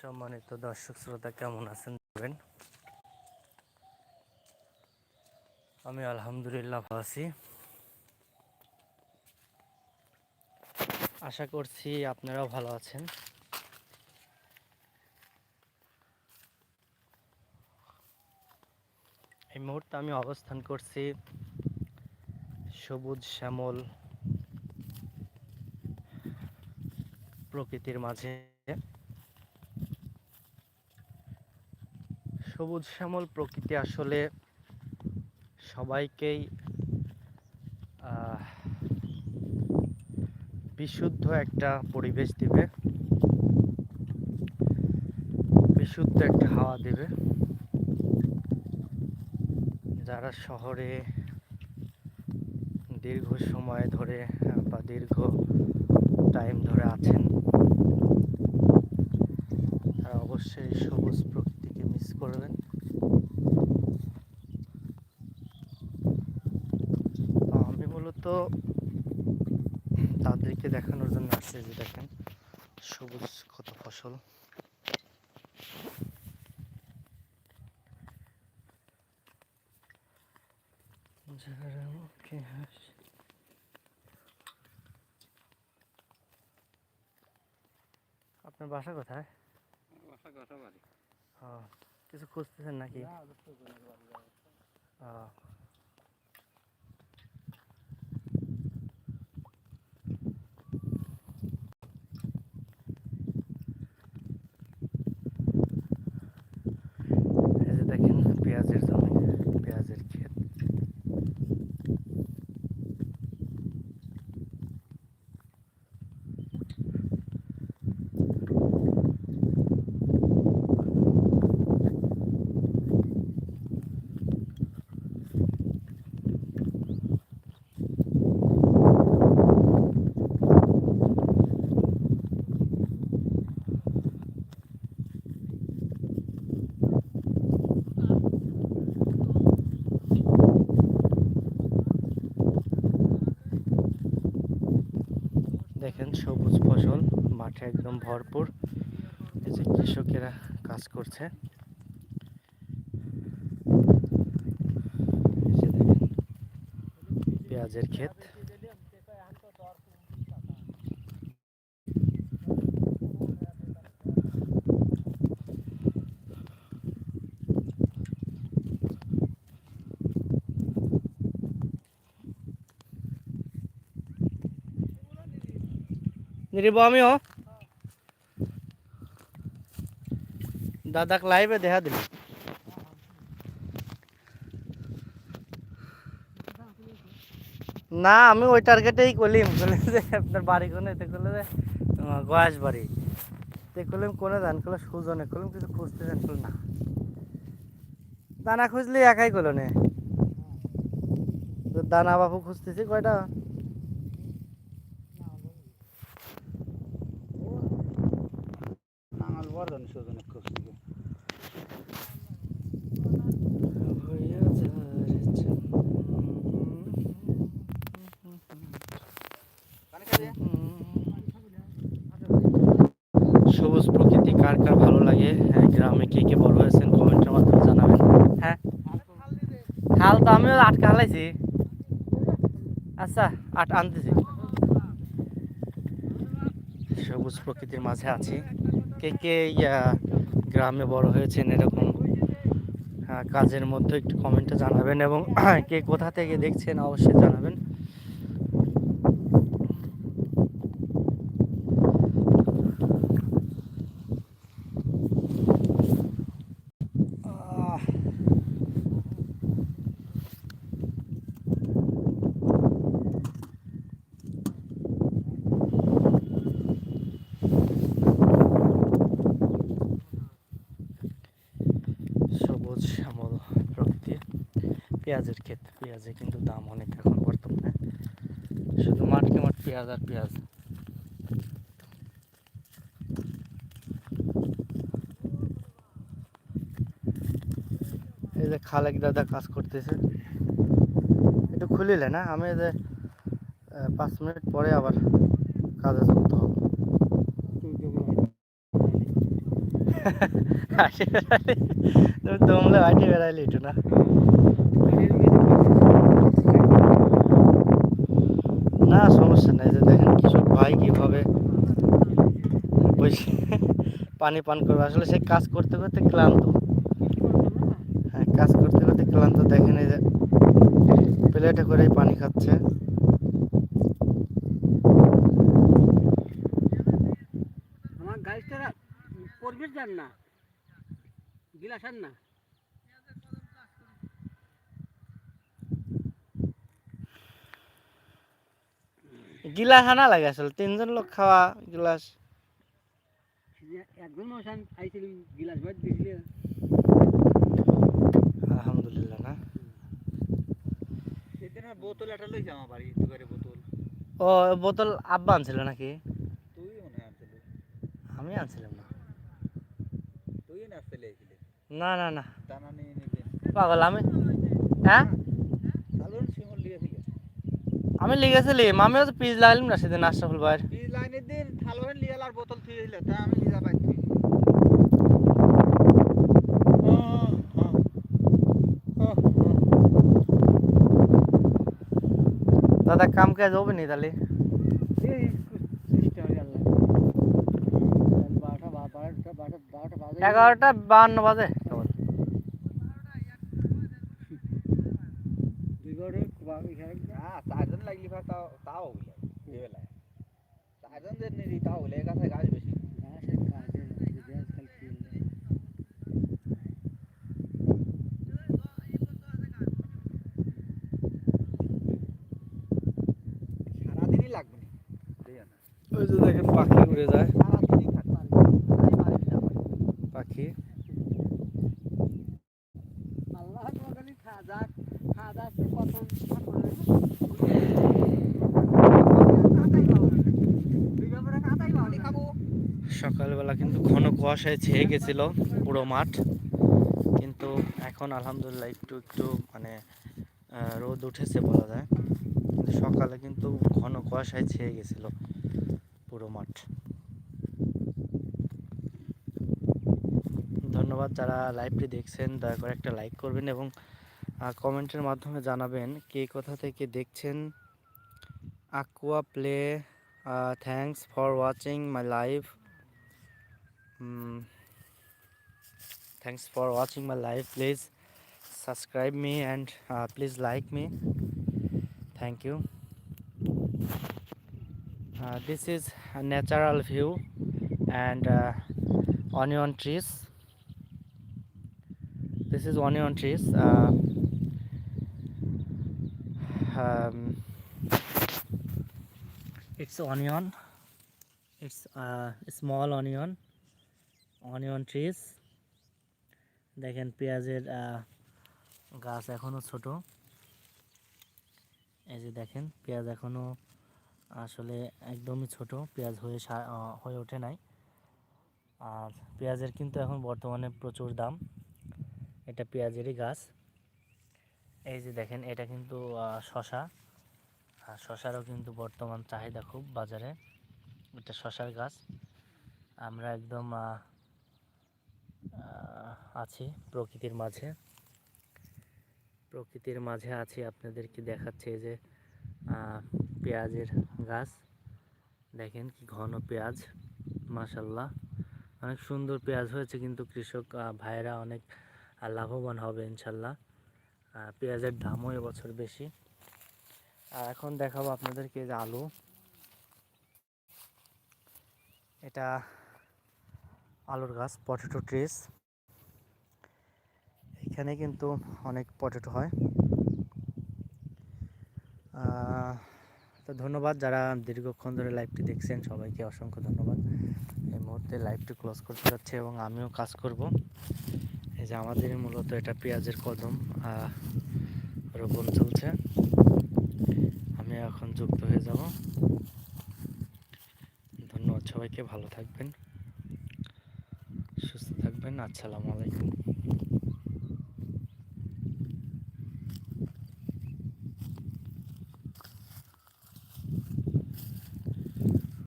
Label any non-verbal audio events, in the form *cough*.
সম্মানিত দর্শক শ্রোতা, কেমন আছেন দেখবেন আমি আলহামদুলিল্লাহ ভালো আছি। আশা করছি আপনারাও ভালো আছেন। এই মুহূর্তে আমি অবস্থান করছি সবুজ শ্যামল প্রকৃতির মাঝে। সবুজ শ্যামল প্রকৃতি আসলে সবাইকেই বিশুদ্ধ একটা পরিবেশ দিবে। বিশুদ্ধ একটা হাওয়া দিবে। যারা শহরে দীর্ঘ সময় ধরে বা দীর্ঘ টাইম ধরে আছেন, তারা অবশ্যই সবুজ করবেন। আমি মূলত তাদেরকে দেখানোর জন্য আসছি যে দেখেন সবুজ কত ফসল। যারা মুখে হাসি আপনার বাসা কোথায়? ও, কিছু খুঁজতেছেন নাকি ও, এই যে দেখেন পেঁয়াজের জমি পেঁয়াজের ক্ষেত দেখেন সবুজ ফসল মাঠে একদম ভরপুর। এই যে কৃষকেরা কাজ করছে। পেঁয়াজের ক্ষেত। নিরিব আমিও দাদাক লাইভে দেখা দিল না, আমি ওই টার্গেটেই করলিম। বলে যে, আপনার বাড়ি কোনে? এতে করলে যে গয়াস বাড়ি। তে করলাম কোনে দান করলে? সুজনে। করলাম কিছু খুঁজতে যান করলাম না। দানা খুঁজলে একাই করল নে। দানা বাপু খুঁজতেছি কয়টা? সবুজ প্রকৃতি কার কার ভালো লাগে? হ্যাঁ, গ্রামে কে কে বড় হয়েছেন কমেন্টের মাধ্যমে জানাবেন। হ্যাঁ? হাল তো আমিও আটকা হালাইছি। আচ্ছা আট আনতেছি। সবুজ প্রকৃতির মাঝে আছি। কে কে গ্রামে বড় হয়েছেন এরকম কাজের মধ্যে একটু কমেন্টে জানাবেন এবং *clears throat* কে কোথা থেকে দেখছেন অবশ্যই জানাবেন আহ, সবুজ শ্যামল প্রকৃতি পেঁয়াজের ক্ষেত। পেঁয়াজে কিন্তু দাম অনেক এখন বর্তমানে। শুধু মাঠকে মাঠ পেঁয়াজ আর পেঁয়াজ। এই যে খালেক দাদা কাজ করতেছে। একটু খুলিলে না? আমি যে পাঁচ মিনিট পরে আবার কাজে যুক্ত হব। *laughs* দমলে হাঁটি বেড়াইলি একটু না? না, সমস্যা নাই যে দেখেন কৃষক ভাই কীভাবে বসে পানি পান করবে। আসলে সে কাজ করতে করতে ক্লান্ত। হ্যাঁ কাজ করতে করতে ক্লান্ত। দেখেন যে প্লেটে করেই পানি খাচ্ছে। আমার গাড়িটা পরিবেশ যান না গিলাস আন না। গিলাস আনা লাগে আসলে তিনজন লোক খাওয়া গিলাস। যে একজন মানুষ আন আইছিল গিলাস ভাত দিছিলে। আলহামদুলিল্লাহ না। সেদিন আর বোতল একটা লইছে আমার বাড়ি দুগারে বোতল। ও বোতল আব্বা আনছিল নাকি? তুই মনে আনছিল। আমি আনছিলাম না। তুই না না না না। পাগল আমি হ্যাঁ? আমি লিখেছিলাম আমিও তো পিস লাগলাম না সেদিন আশরাফুল ভাইয়ের। এই লাইনের দিন থালবেন লিয়াল আর বোতল থুয়েছিল তা আমি লিজা পাইছি দাদা কাম কাজ হবে নি তাহলে? এগারোটা বান্ন বাজে। কেবল। দুই বারো বা- এখানে হ্যাঁ চারজন লাগলি ভাই তাও তাও হইলে এবেলায় চারজন যে নিলি তাও হইলে কাছে গাছ বেশি গাছের কাজে যদি আজকাল কি হলো। সারাদিনই লাগবে না বুঝলি না? ওই যে দেখেন পাখি উড়ে যায় সারাদিনই থাকবে আমি মারি না ভাই। পাখি আল্লাহ তোমাকে খাওয়া যাক খাওয়া যাচ্ছে কত কাতাই পাবো না বিঘা পরে কাতাই পাবো না খাব সকালবেলা কিন্তু ঘন কুয়াশায় ছেয়ে গেছিল পুরো মাঠ। কিন্তু এখন আলহামদুলিল্লাহ একটু একটু মানে রোদ উঠেছে বলা যায়। কিন্তু সকালে কিন্তু ঘন কুয়াশায় ছেয়ে গেছিল পুরো মাঠ। ধন্যবাদ যারা লাইভটি দেখছেন, দয়া করে একটা লাইক করবেন এবং কমেন্টের মাধ্যমে জানাবেন কে কোথা থেকে দেখছেন। Aqua play thanks for watching my live. Mm, thanks for watching my live please. Subscribe me and uh, please like me. Thank you. Uh, this is a natural view and uh, onion trees. This is onion trees uh, um, it's onion. It's uh, small onion onion trees দেখেন পেঁয়াজের গাছ এখনও ছোট। এই যে দেখেন, পেঁয়াজ এখনও আসলে একদমই ছোট। পেঁয়াজ হয়ে হয়ে ওঠে নাই। আর পেঁয়াজের কিন্তু এখন বর্তমানে প্রচুর দাম। এটা পেঁয়াজেরই গাছ। এই যে দেখেন, এটা কিন্তু শশা আর শশারও কিন্তু বর্তমান চাহিদা খুব বাজারে। এটা শশার গাছ। আমরা একদম আছি প্রকৃতির মাঝে। প্রকৃতির মাঝে আছি, আপনাদেরকে দেখাচ্ছে যে পেঁয়াজের গাছ। দেখেন কি ঘন পেঁয়াজ মাশাল্লাহ অনেক সুন্দর পেঁয়াজ হয়েছে কিন্তু কৃষক ভাইয়েরা অনেক লাভবান হবে ইনশাল্লাহ পেঁয়াজের দামও এবছর বেশি। আর এখন দেখাবো আপনাদেরকে যে আলু। এটা আলুর গাছ, পটেটো ট্রিস। এখানে কিন্তু অনেক পটেটো হয়। তো ধন্যবাদ যারা দীর্ঘক্ষণ ধরে লাইভটি দেখছেন, সবাইকে অসংখ্য ধন্যবাদ। এই মুহূর্তে লাইভটি ক্লোজ করতে যাচ্ছে এবং আমিও কাজ করব। এই যে আমাদের মূলত এটা পেঁয়াজের কদম রোপণ চলছে। আমি এখন যুক্ত হয়ে যাব। ধন্যবাদ সবাইকে, ভালো থাকবেন, সুস্থ থাকবেন। আসসালামু আলাইকুম।